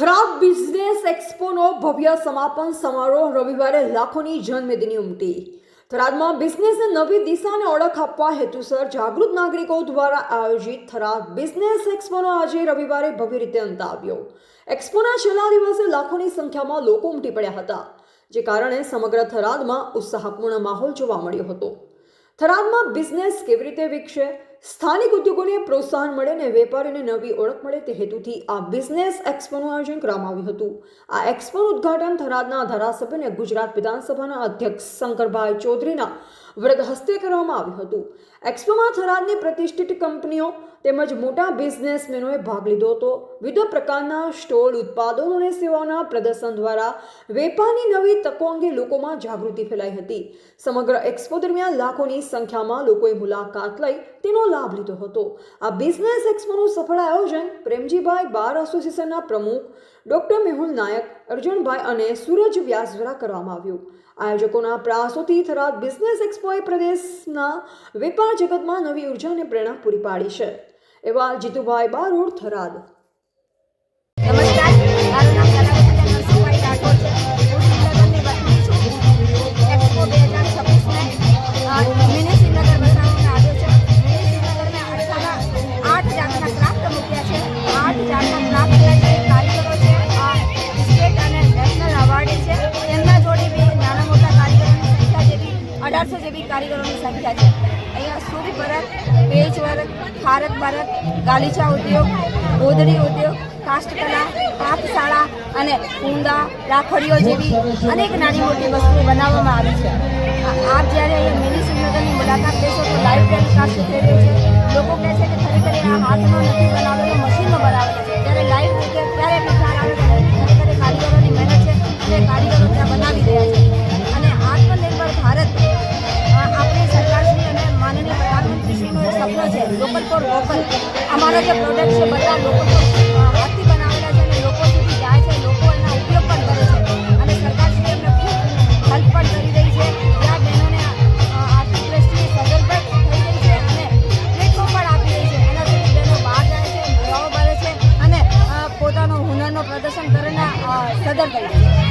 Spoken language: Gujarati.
થરાદ બિઝનેસ એક્સપોનો ભવ્ય સમાપન સમારોહ રવિવારે લાખોની જનમેદની ઉમટી. થરાદમાં બિઝનેસને નવી દિશાને ઓળખ આપવા હેતુસર જાગૃત નાગરિકો દ્વારા આયોજિત થરાદ બિઝનેસ એક્સપોનો આજે રવિવારે ભવ્ય રીતે અંત આવ્યો એક્સપોના છેલ્લા દિવસે લાખોની સંખ્યામાં લોકો ઉમટી પડ્યા હતા, જે કારણે સમગ્ર થરાદમાં ઉત્સાહપૂર્ણ માહોલ જોવા મળ્યો હતો. થરાદમાં બિઝનેસ કેવી રીતે વિકસે? સ્થાનિક ઉદ્યોગોને પ્રોત્સાહન મળે અને વેપારીને નવી ઓળખ મળે તે હેતુથી આ બિઝનેસ એક્સપોનું આયોજન કરવામાં આવ્યું હતું. આ એક્સપોનું ઉદ્ઘાટન થરાદના ધારાસભ્ય અને ગુજરાત વિધાનસભાના અધ્યક્ષ શંકરભાઈ ચૌધરીના વ્રત હસ્તે કરવામાં આવ્યું હતું. એક્સપોમાં થરાદની પ્રતિષ્ઠિત કંપનીઓ તેમજ મોટા બિઝનેસમેનોએ ભાગ લીધો હતો. વિવિધ પ્રકારના સ્ટોલ, ઉત્પાદનો અને સેવાઓના પ્રદર્શન દ્વારા વેપારની નવી તકો અંગે લોકોમાં જાગૃતિ ફેલાઈ હતી. સમગ્ર એક્સપો દરમિયાન લાખોની સંખ્યામાં લોકોએ મુલાકાત લઈ તેનો લાભ લીધો હતો. આ બિઝનેસ એક્સપોનું સફળ આયોજન પ્રેમજીભાઈ બાર એસોસિએશનના પ્રમુખ ડોક્ટર મેહુલ નાયક, અર્જુનભાઈ અને સૂરજ વ્યાસ દ્વારા કરવામાં આવ્યું. આયોજકોના પ્રયાસોથી થરાદ બિઝનેસ એક્સપોએ પ્રદેશના વેપાર જગતમાં નવી ઉર્જાને પ્રેરણા પૂરી પાડી છે. એવા જીતુભાઈ બારોડ થરાદ. અઢારસો જેવી કારીગરોની સંખ્યા છે. અહીંયા સૂરી ભરત પેજ વર્ક ભારત ભરત, ગાલીચા ઉદ્યોગ, ગોદડી ઉદ્યોગ, કાષ્ટકલા, પાકશાળા અને ઊંદા રાખડીઓ જેવી અનેક નાની મોટી વસ્તુઓ બનાવવામાં આવી છે. આપ જ્યારે અહીંયા મિની શ્રીનગરની મુલાકાત લેશો તો લાઈવ ટેલિકાસ્ટ થઈ રહ્યું છે. લોકો કહે છે કે ખરેખર આ હાથમાં નથી બનાવેલો, મશીનમાં બનાવેલો છે. લોકલ ફોર લોકલ અમારા જે પ્રોડક્ટ છે, બધા લોકો હાથથી બનાવેલા છે અને લોકો સુધી જાય છે, લોકો એના ઉપયોગ પણ કરે છે. અને સરકારશ્રી એમને ખૂબ હેલ્પ પણ કરી રહી છે. ત્યાં બહેનોને આર્થિક દ્રષ્ટિએ સગવડ પણ થઈ રહી છે અને પ્લેટફોર્મ પણ આપી રહી છે. એનાથી બહેનો બહાર જાય છે મેળાઓ ભરે છે અને પોતાનો હુનરનું પ્રદર્શન કરીને સદર કરી રહી છે.